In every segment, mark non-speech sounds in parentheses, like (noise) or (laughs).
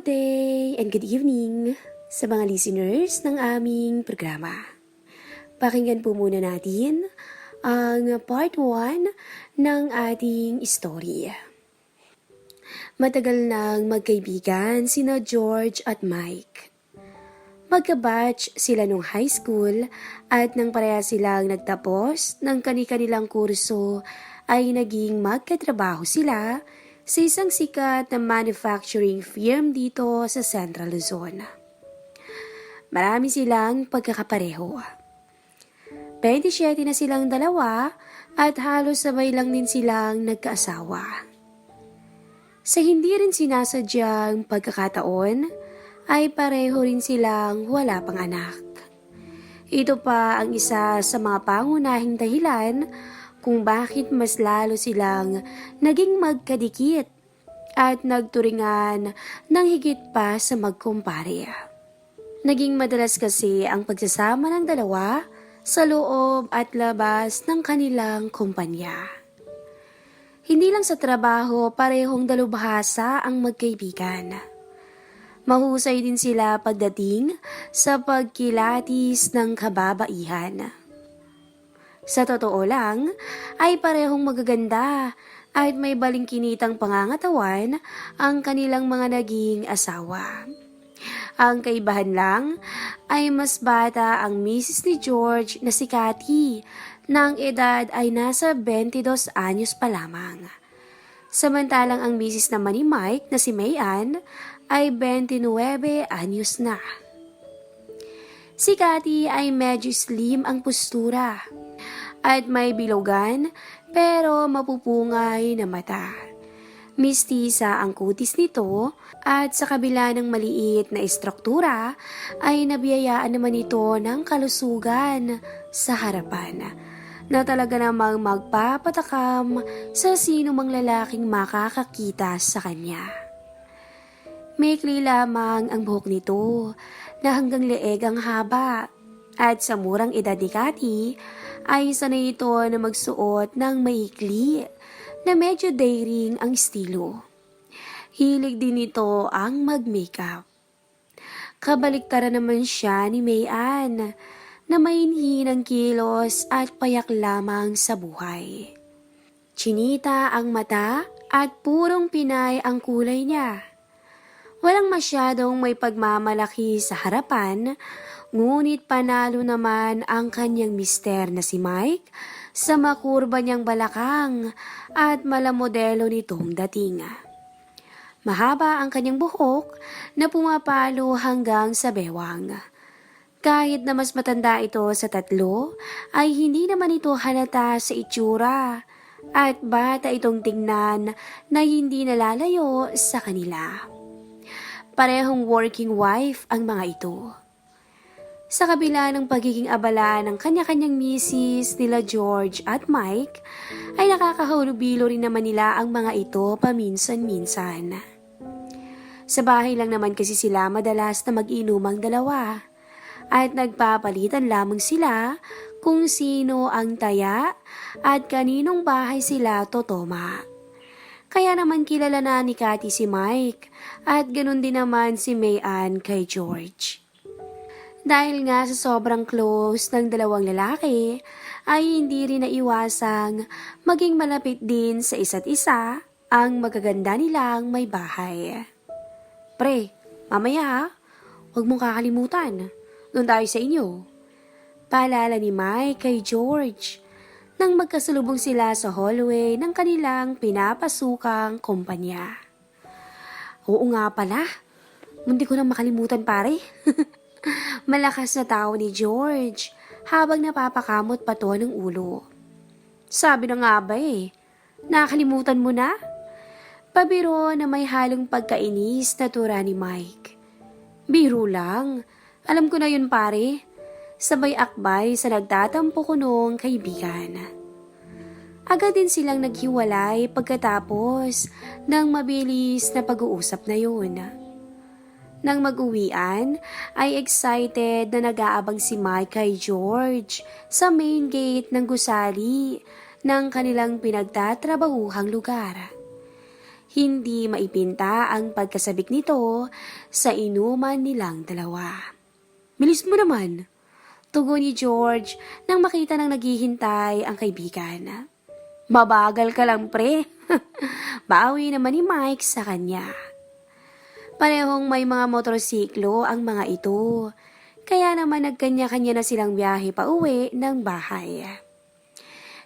Good day and good evening sa mga listeners ng aming programa. Pakinggan po muna natin ang part 1 ng ating story. Matagal nang magkaibigan sina George at Mike. Magkabatch sila nung high school at nang pareha silang nagtapos ng kani-kanilang kurso ay naging magkatrabaho sila sa isang sikat na manufacturing firm dito sa Central Luzon. Marami silang pagkakapareho. 27 na silang dalawa at halos sabay lang din silang nagkaasawa. Sa hindi rin sinasadyang pagkakataon, ay pareho rin silang wala pang anak. Ito pa ang isa sa mga pangunahing dahilan kung bakit mas lalo silang naging magkadikit at nagturingan ng higit pa sa magkumpare. Naging madalas kasi ang pagsasama ng dalawa sa loob at labas ng kanilang kumpanya. Hindi lang sa trabaho parehong dalubhasa ang magkaibigan. Mahusay din sila pagdating sa pagkilatis ng kababaihan. Sa totoo lang, ay parehong magaganda at may balingkinitang pangangatawan ang kanilang mga naging asawa. Ang kaibahan lang ay mas bata ang misis ni George na si Cathy, na ang edad ay nasa 22 anyos pa lamang. Samantalang ang misis naman ni Mike na si Mayan ay 29 anyos na. Si Cathy ay medyo slim ang postura at may bilogan pero mapupungay na mata. Mistisa ang kutis nito at sa kabila ng maliit na estruktura ay nabiyayaan naman ito ng kalusugan sa harapan na talaga namang magpapatakam sa sino mang lalaking makakakita sa kanya. Maikli lamang ang buhok nito na hanggang leeg ang haba at sa murang edad ni Cathy ay sanay ito na magsuot ng maikli na medyo daring ang estilo. Hilig din ito ang mag-makeup. Kabaliktara naman siya ni Mayan na mainhin ang kilos at payak lamang sa buhay. Chinita ang mata at purong pinay ang kulay niya. Walang masyadong may pagmamalaki sa harapan, ngunit panalo naman ang kanyang mister na si Mike sa makurba niyang balakang at malamodelo nitong dating. Mahaba ang kanyang buhok na pumapalo hanggang sa bewang. Kahit na mas matanda ito sa tatlo, ay hindi naman ito halata sa itsura at bata itong tingnan na hindi nalalayo sa kanila. Parehong working wife ang mga ito. Sa kabila ng pagiging abala ng kanya-kanyang misis nila George at Mike, ay nakakahulubilo rin naman nila ang mga ito paminsan-minsan. Sa bahay lang naman kasi sila madalas na mag-inumang dalawa at nagpapalitan lamang sila kung sino ang taya at kaninong bahay sila totoma. Kaya naman kilala na ni Cathy si Mike at ganun din naman si Mayan kay George. Dahil nga sa sobrang close ng dalawang lalaki, ay hindi rin naiwasang maging malapit din sa isa't isa ang magaganda nilang may bahay. Pre, mamaya ha, huwag mong kakalimutan. Doon tayo sa inyo. Paalala ni Mike kay George nang magkasalubong sila sa hallway ng kanilang pinapasukang kumpanya. Oo nga pala, mundi ko na makalimutan pare. (laughs) (laughs) Malakas na tao ni George habang napapakamot pa to ng ulo. Sabi na nga ba eh, nakalimutan mo na? Pabiro na may halong pagkainis na tura ni Mike. Biro lang, alam ko na yun pare. Sabay akbay sa nagtatampo ko noong kaibigan. Agad din silang naghiwalay pagkatapos ng mabilis na pag-uusap na yun. Nang mag-uwian, ay excited na nag-aabang si Mike kay George sa main gate ng gusali ng kanilang pinagtatrabahuhang lugar. Hindi maipinta ang pagkasabik nito sa inuman nilang dalawa. Bilis mo naman, tugon ni George nang makita ng naghihintay ang kaibigan. Mabagal ka lang pre. (laughs) Bawi naman ni Mike sa kanya. Parehong may mga motorsiklo ang mga ito. Kaya naman nagkanya-kanya na silang biyahe pa uwi ng bahay.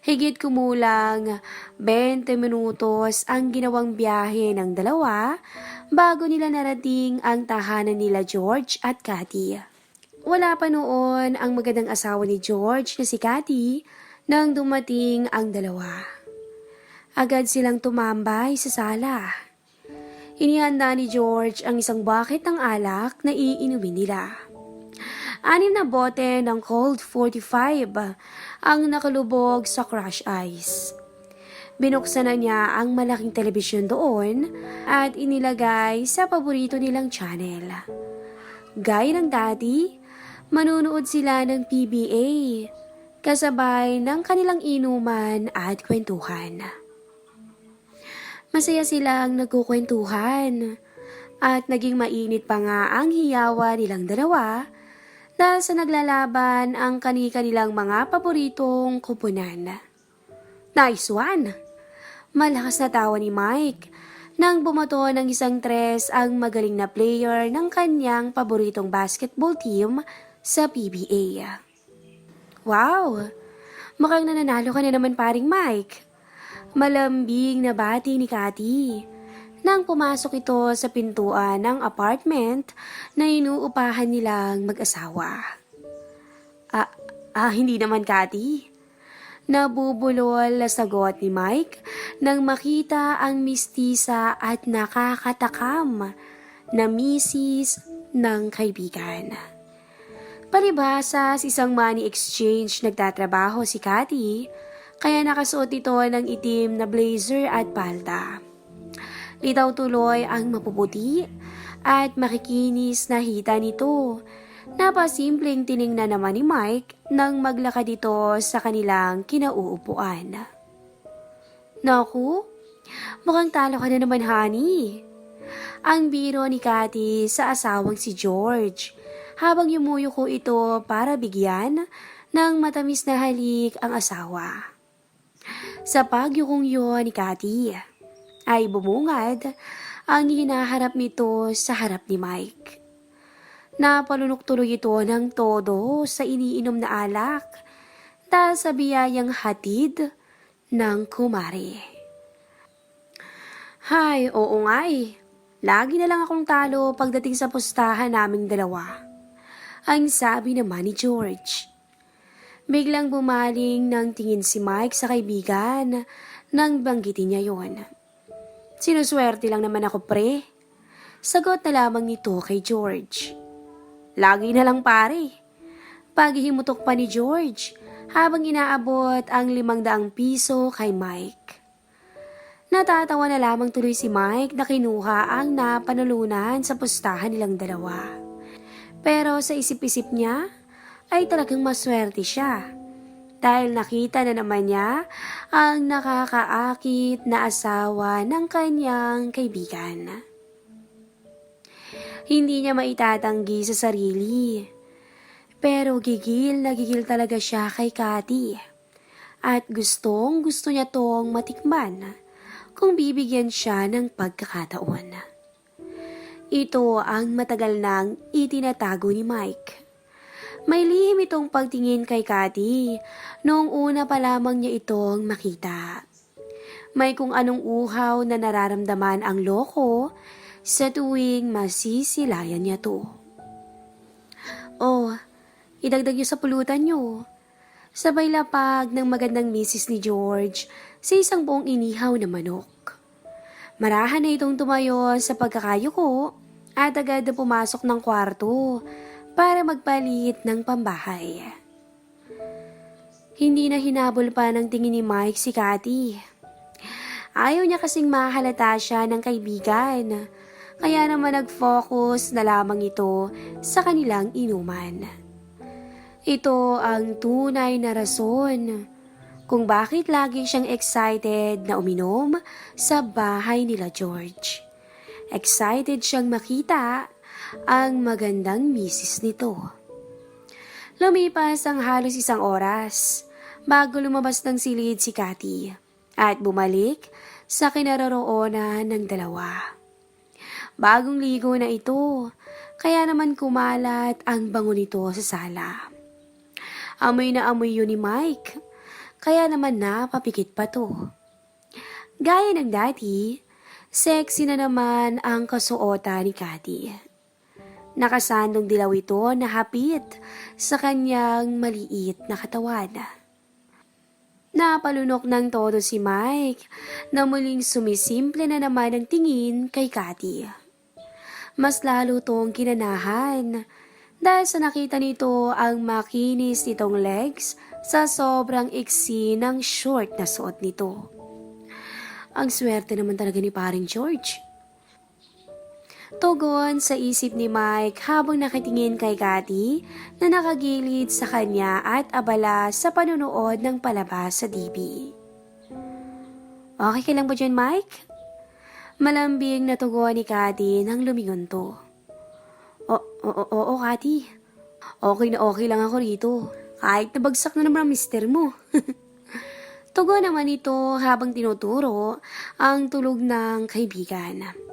Higit kumulang 20 minutos ang ginawang biyahe ng dalawa bago nila narating ang tahanan nila George at Cathy. Wala pa noon ang magandang asawa ni George na si Cathy nang dumating ang dalawa. Agad silang tumambay sa sala. Inihanda ni George ang isang bucket ng alak na iinumin nila. Anim na bote ng Cold 45 ang nakalubog sa crush ice. Binuksan na niya ang malaking telebisyon doon at inilagay sa paborito nilang channel. Gaya ng dati, manunood sila ng PBA kasabay ng kanilang inuman at kwentuhan. Masaya silang nagkukwentuhan at naging mainit pa nga ang hiyawa nilang dalawa dahil sa naglalaban ang kani-kanilang mga paboritong kupunan. Nice one! Malakas na tawa ni Mike nang bumato ng isang tres ang magaling na player ng kanyang paboritong basketball team sa PBA. Wow! Mukhang nananalo ka na naman paring Mike. Malambing na bati ni Cathy nang pumasok ito sa pintuan ng apartment na inuupahan nilang mag-asawa. Ah, ah, hindi naman, Cathy. Nabubulol na sagot ni Mike nang makita ang mistisa at nakakatakam na misis ng kaibigan. Palibhasa sa isang money exchange nagtatrabaho si Cathy, kaya nakasuot ito ng itim na blazer at palda. Litaw tuloy ang mapuputi at makikinis na hita nito. Napasimpleng tiningnan naman ni Mike nang maglakad ito sa kanilang kinauupuan. Naku, mukhang talo ka na naman, honey. Ang biro ni Cathy sa asawang si George habang yumuyuko ito para bigyan ng matamis na halik ang asawa. Sa pagyukong yun ni Cathy, ay bumungad ang hinaharap nito sa harap ni Mike. Napalunok tuloy ito ng todo sa iniinom na alak dahil sa biyayang hatid ng kumari. Hay, oo nga eh. Lagi na lang akong talo pagdating sa pustahan naming dalawa. Ang sabi naman ni George. Biglang bumaling ng tingin si Mike sa kaibigan nang banggitin niya yon. Sinuswerte lang naman ako pre. Sagot na lamang nito kay George. Lagi na lang pare. Paghihimutok pa ni George habang inaabot ang limang daang piso kay Mike. Natatawa na lamang tuloy si Mike na kinuha ang napanulunan sa pustahan nilang dalawa. Pero sa isip-isip niya, ay talagang maswerte siya. Dahil nakita na naman niya ang nakakaakit na asawa ng kanyang kaibigan. Hindi niya maitatanggi sa sarili. Pero gigil na gigil talaga siya kay Cathy. At gustong gusto niya tong matikman kung bibigyan siya ng pagkakataon. Ito ang matagal nang itinatago ni Mike. May lihim itong pagtingin kay Cathy noong una pa lamang niya itong makita. May kung anong uhaw na nararamdaman ang loko sa tuwing masisilayan niya to. Oh, idagdag niyo sa pulutan niyo. Sabay lapag ng magandang misis ni George sa isang buong inihaw na manok. Marahan na itong tumayo sa pagkakayuko at agad na pumasok ng kwarto para magpalit ng pambahay. Hindi na hinabol pa ng tingin ni Mike si Cathy. Ayaw niya kasing mahalata siya ng kaibigan, kaya naman nag-focus na lamang ito sa kanilang inuman. Ito ang tunay na rason kung bakit lagi siyang excited na uminom sa bahay nila George. Excited siyang makita ang magandang misis nito. Lumipas ang halos isang oras bago lumabas ng silid si Cathy at bumalik sa kinaroroonan ng dalawa. Bagong ligo na ito, kaya naman kumalat ang bango nito sa sala. Amoy na amoy yun ni Mike, kaya naman napapikit pa to. Gaya ng dati, sexy na naman ang kasuotan ni Cathy. Nakasandong dilaw ito na hapit sa kanyang maliit na katawan. Napalunok ng todo si Mike na muling sumisimple na naman ang tingin kay Cathy. Mas lalo tong kinanahan dahil sa nakita nito ang makinis nitong legs sa sobrang iksi ng short na suot nito. Ang swerte naman talaga ni paring George. Tugon sa isip ni Mike habang nakatingin kay Cathy na nakagilid sa kanya at abala sa panunood ng palabas sa TV. Okay ka lang ba dyan, Mike? Malambing na tugon ni Cathy nang lumingon to. O, oo, oo, Cathy. Okay na okay lang ako rito. Kahit nabagsak na naman ang mister mo. (laughs) Tugon naman ito habang tinuturo ang tulog ng kaibigan.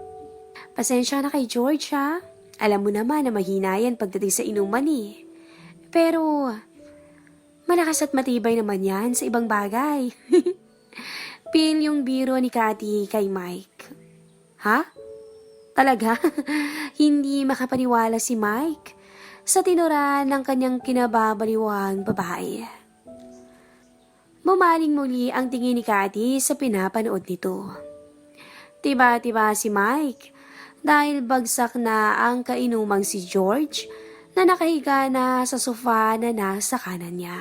Pasensya na kay George ha. Alam mo naman na mahina yan pagdating sa inuman eh. Pero, malakas at matibay naman yan sa ibang bagay. (laughs) Pil yung biro ni Cathy kay Mike. Ha? Talaga? (laughs) Hindi makapaniwala si Mike sa tinura ng kanyang kinababaliwang babae. Bumaling muli ang tingin ni Cathy sa pinapanood nito. Tiba-tiba si Mike dahil bagsak na ang kainumang si George na nakahiga na sa sofa na nasa kanan niya.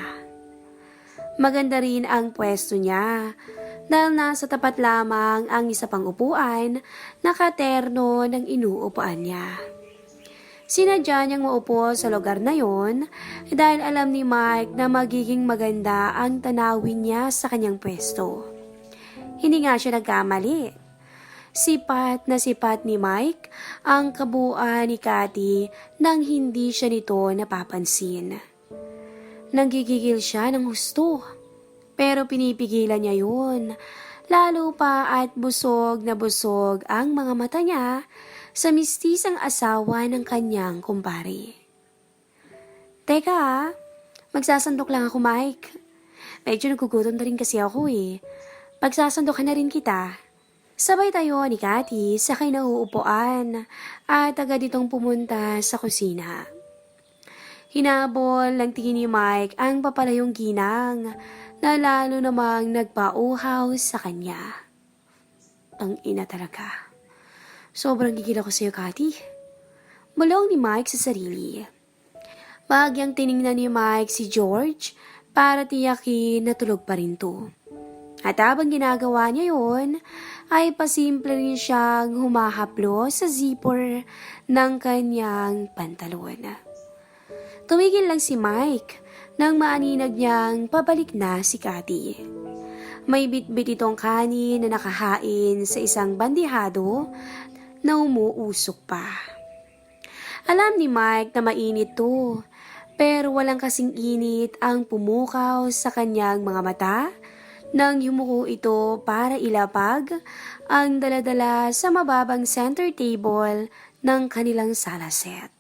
Maganda rin ang pwesto niya dahil nasa tapat lamang ang isa pang upuan na katerno ng inuupuan niya. Sinadya niyang maupo sa lugar na yon dahil alam ni Mike na magiging maganda ang tanawin niya sa kanyang pwesto. Hindi nga siya nagkamali. Sipat na sipat ni Mike ang kabuuan ni Cathy nang hindi siya nito napapansin. Nanggigigil siya ng husto. Pero pinipigilan niya yun. Lalo pa at busog na busog ang mga mata niya sa mistisang asawa ng kanyang kumpare. Teka magsasandok lang ako Mike. Medyo nagugutom na rin kasi ako eh. Pagsasandokan na rin kita. Sabay tayo ni Cathy sa kinauupuan at agad itong pumunta sa kusina. Hinabol ng tingin ni Mike ang papalayong ginang na lalo namang nagpauhaw sa kanya. Ang ina talaga. Sobrang gigil ako sa'yo, Cathy. Bulong ni Mike sa sarili. Bahagyang tiningnan ni Mike si George para tiyakin na tulog pa rin to. At habang ginagawa niya yon, ay pasimple rin siyang humahaplo sa zipper ng kanyang pantalon. Tumigil lang si Mike nang maaninag niyang pabalik na si Cathy. May bitbit itong kanin na nakahain sa isang bandihado na umuusok pa. Alam ni Mike na mainit to, pero walang kasing init ang pumukaw sa kanyang mga mata nang yumuko ito para ilapag ang daladala sa mababang center table ng kanilang sala set.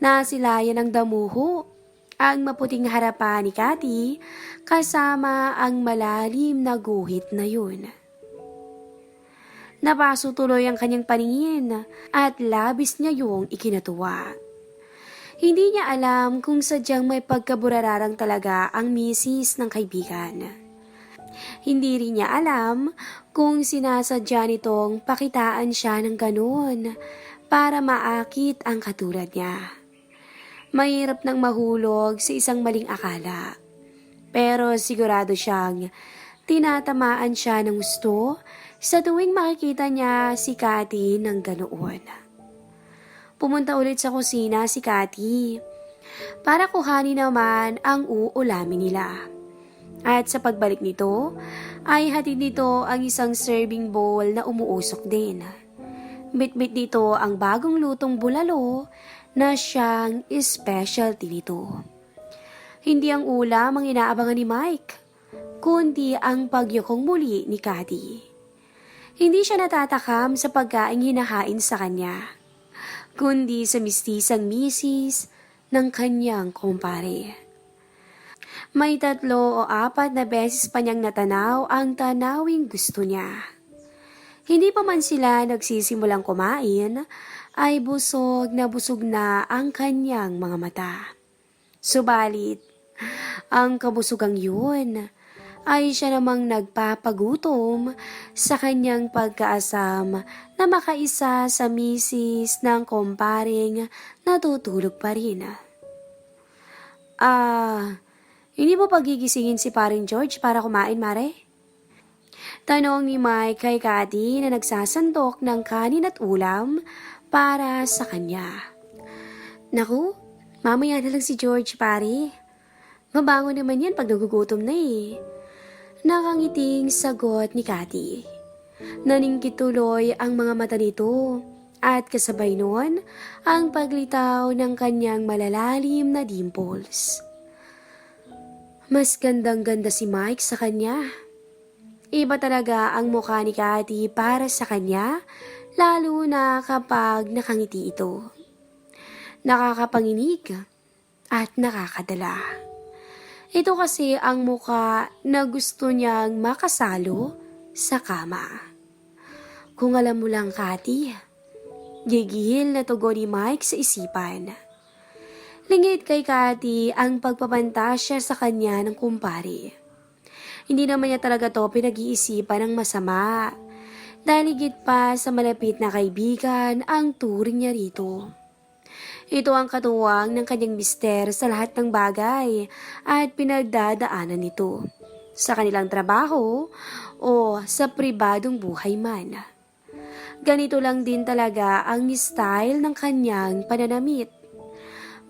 Nasilayan ng damuho ang maputing harapan ni Cathy kasama ang malalim na guhit na yun. Napaso tuloy ang kanyang paningin at labis niya yung ikinatuwa. Hindi niya alam kung sadyang may pagkaburararang talaga ang misis ng kaibigan. Hindi rin niya alam kung sinasadya nitong pakitaan siya ng ganun para maakit ang katulad niya. Mahirap nang mahulog sa isang maling akala. Pero sigurado siyang tinatamaan siya ng gusto sa tuwing makikita niya si Cathy ng ganoon. Pumunta ulit sa kusina si Cathy para kuhanin naman ang uulamin nila. At sa pagbalik nito, ay hatid nito ang isang serving bowl na umuusok din. Bit-bit dito ang bagong lutong bulalo na siyang specialty nito. Hindi ang ulam ang inaabangan ni Mike, kundi ang pagyukong muli ni Cathy. Hindi siya natatakam sa pagkaing hinahain sa kanya, kundi sa mistisang misis ng kanyang kumpare. May tatlo o apat na beses pa niyang natanaw ang tanawing gusto niya. Hindi pa man sila nagsisimulang kumain, ay busog na busog na ang kanyang mga mata. Subalit, ang kabusugang yun ay siya namang nagpapagutom sa kanyang pagkaasam na makaisa sa misis ng kumparing natutulog pa rin. Ah, hindi mo pagigisingin si paring George para kumain, Mare? Tanong ni Mike kay Cathy na nagsasandok ng kanin at ulam para sa kanya. Naku, mamaya na lang si George, pare. Mabango naman yan pag nagugutom na eh. Nakangiting sagot ni Cathy. Naningkit tuloy ang mga mata nito at kasabay noon ang paglitaw ng kanyang malalalim na dimples. Mas gandang-ganda si Mike sa kanya. Iba talaga ang mukha ni Cathy para sa kanya, lalo na kapag nakangiti ito. Nakakapanginig at nakakadala. Ito kasi ang mukha na gusto niyang makasalo sa kama. Kung alam mo lang, Cathy, gigil na tugon ni Mike sa isipan. Lingid kay Cathy ang pagpapantasya sa kanya ng kumpare. Hindi naman niya talaga to pinag-iisipan ng masama. Dahil higit pa sa malapit na kaibigan ang turing niya rito. Ito ang katuwang ng kanyang mister sa lahat ng bagay at pinagdadaanan nito. Sa kanilang trabaho o sa pribadong buhay man. Ganito lang din talaga ang style ng kanyang pananamit.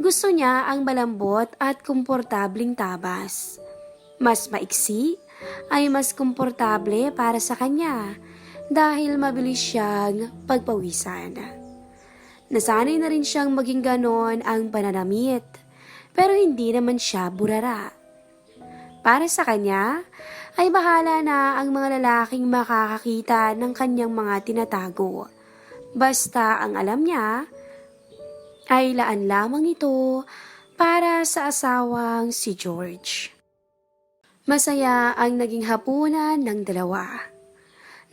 Gusto niya ang malambot at komportabling tabas. Mas maiksi ay mas komportable para sa kanya dahil mabilis siyang pagpawisan. Nasanay na rin siyang maging ganon ang pananamit pero hindi naman siya burara. Para sa kanya, ay bahala na ang mga lalaking makakakita ng kanyang mga tinatago. Basta ang alam niya ay laan lamang ito para sa asawang si George. Masaya ang naging hapunan ng dalawa.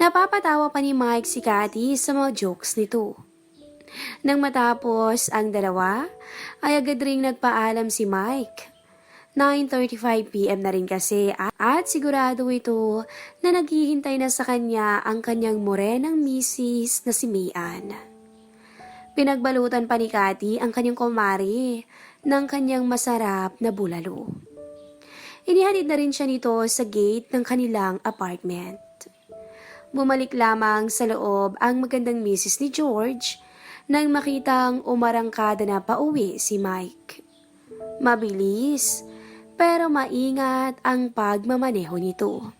Napapatawa pa ni Mike si Cathy sa mga jokes nito. Nang matapos ang dalawa, ay agad ring nagpaalam si Mike. 9.35pm na rin kasi at sigurado ito na naghihintay na sa kanya ang kanyang morenang misis na si Mayan. Pinagbalutan pa ni Cathy ang kanyang kumari ng kanyang masarap na bulalo. Inihatid na rin siya nito sa gate ng kanilang apartment. Bumalik lamang sa loob ang magandang misis ni George nang makitang umarangkada na pauwi si Mike. Mabilis, pero maingat ang pagmamaneho nito.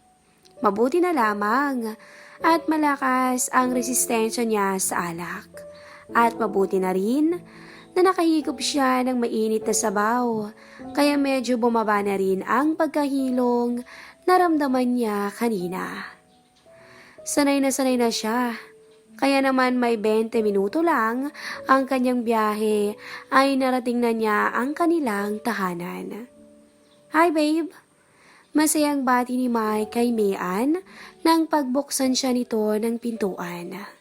Mabuti na lamang at malakas ang resistensya niya sa alak. At mabuti na rin na nakahigop siya ng mainit na sabaw, kaya medyo bumaba na rin ang pagkahilong naramdaman niya kanina. Sanay na sanay na siya, kaya naman may 20 minuto lang ang kanyang biyahe ay narating na niya ang kanilang tahanan. Hi babe! Masayang bati ni Mike kay Mayan nang pagbuksan siya nito ng pintuan.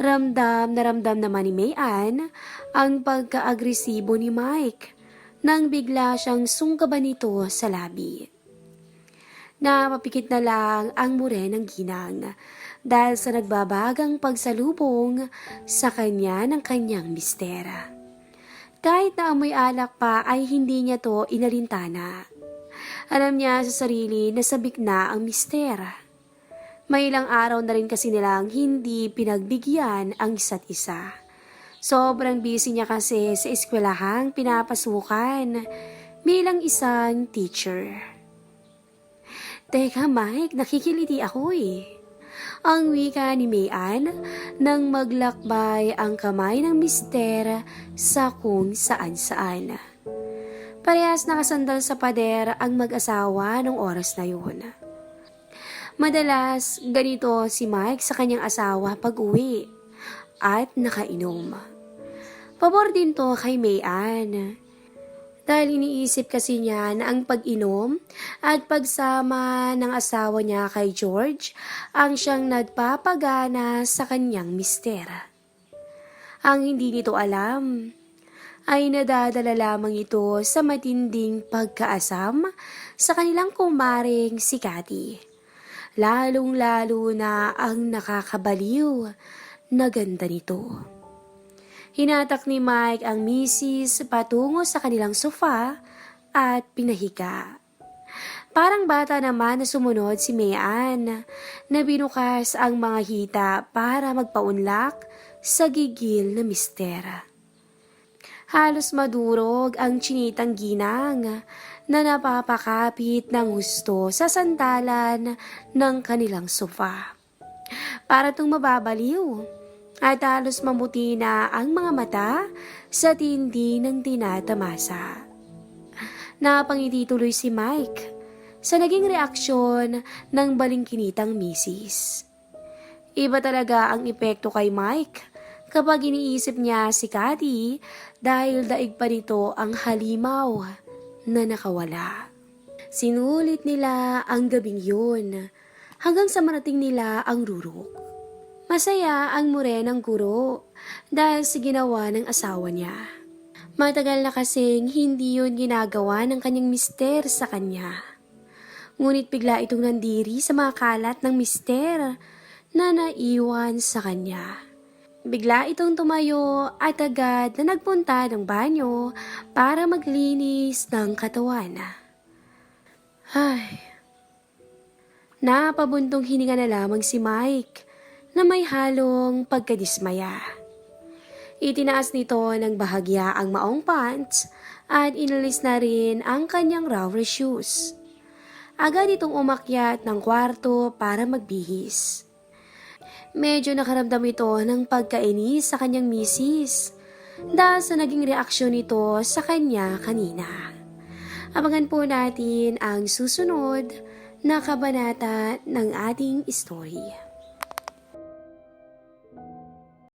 Ramdam na ramdam naman ni Mayan ang pagka-agresibo ni Mike nang bigla siyang sungkaban nito sa labi. Napapikit na lang ang mure ng ginang dahil sa nagbabagang pagsalubong sa kanya ng kanyang mistera. Kahit na amoy alak pa ay hindi niya to inalintana. Alam niya sa sarili na sabik na ang mistera. May ilang araw na rin kasi nilang hindi pinagbigyan ang isa't isa. Sobrang busy niya kasi sa eskwelahang pinapasukan bilang isang teacher. Teka Mike, nakikiliti ako eh. Ang wika ni Mayan nang maglakbay ang kamay ng mister sa kung saan-saan. Parehas nakasandal sa pader ang mag-asawa ng oras na yun. Madalas, ganito si Mike sa kanyang asawa pag uwi at nakainom. Pabor din to kay Mayan. Dahil iniisip kasi niya na ang pag-inom at pagsama ng asawa niya kay George ang siyang nagpapagana sa kanyang mister. Ang hindi nito alam ay nadadala lamang ito sa matinding pagkaasam sa kanilang kumaring si Cathy. Lalong-lalo na ang nakakabaliw na ganda nito. Hinatak ni Mike ang misis patungo sa kanilang sofa at pinahika. Parang bata naman na sumunod si Mayan na binukas ang mga hita para magpaunlak sa gigil na mistera. Halos madurog ang chinitang ginang na napapakapit ng gusto sa sandalan ng kanilang sofa. Para itong mababaliw at halos mamuti na ang mga mata sa tindi ng tinatamasa. Napangiti tuloy si Mike sa naging reaksyon ng balingkinitang misis. Iba talaga ang epekto kay Mike kapag iniisip niya si Cathy dahil daig pa nito ang halimaw na nakawala. Sinulit nila ang gabing yun hanggang sa marating nila ang rurok. Masaya ang morenang guro dahil sa ginawa ng asawa niya. Matagal na kasing hindi yun ginagawa ng kanyang mister sa kanya. Ngunit bigla itong nandiri sa mga kalat ng mister na naiwan sa kanya. Bigla itong tumayo at agad na nagpunta ng banyo para maglinis ng katawan. Ay, napabuntong hininga na lamang si Mike na may halong pagkadismaya. Itinaas nito ng bahagya ang maong pants at inalis na rin ang kanyang rubber shoes. Agad itong umakyat ng kwarto para magbihis. Medyo nakaramdam ito ng pagkainis sa kanyang misis dahil sa naging reaksyon nito sa kanya kanina. Abangan po natin ang susunod na kabanata ng ating story.